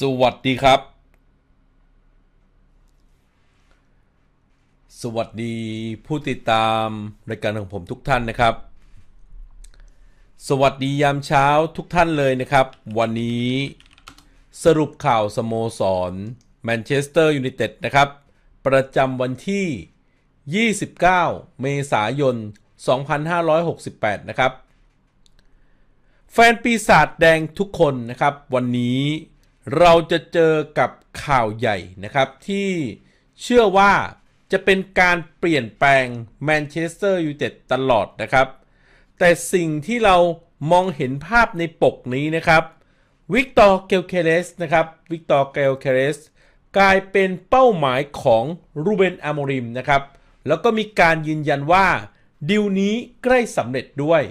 สวัสดีครับ สวัสดีผู้ติดตามรายการของผมทุกท่านนะครับ สวัสดียามเช้าทุกท่านเลยนะครับ วันนี้สรุปข่าวสโมสรแมนเชสเตอร์ยูไนเต็ดนะครับ ประจำวันที่ 29 เมษายน 2568 นะครับ แฟนปีศาจแดงทุกคนนะครับ วันนี้ เราจะเจอกับข่าวใหญ่นะครับ ที่เชื่อว่าจะเป็นการเปลี่ยนแปลงแมนเชสเตอร์ยูไนเต็ดตลอดนะครับ แต่สิ่งที่เรามองเห็นภาพในปกนี้นะครับวิกตอร์เกลเคเรสนะครับวิกตอร์เกลเคเรสกลายเป็นเป้าหมายของรูเบนอามริมนะครับ แล้วก็มีการยืนยันว่าดิวนี้ใกล้สำเร็จด้วย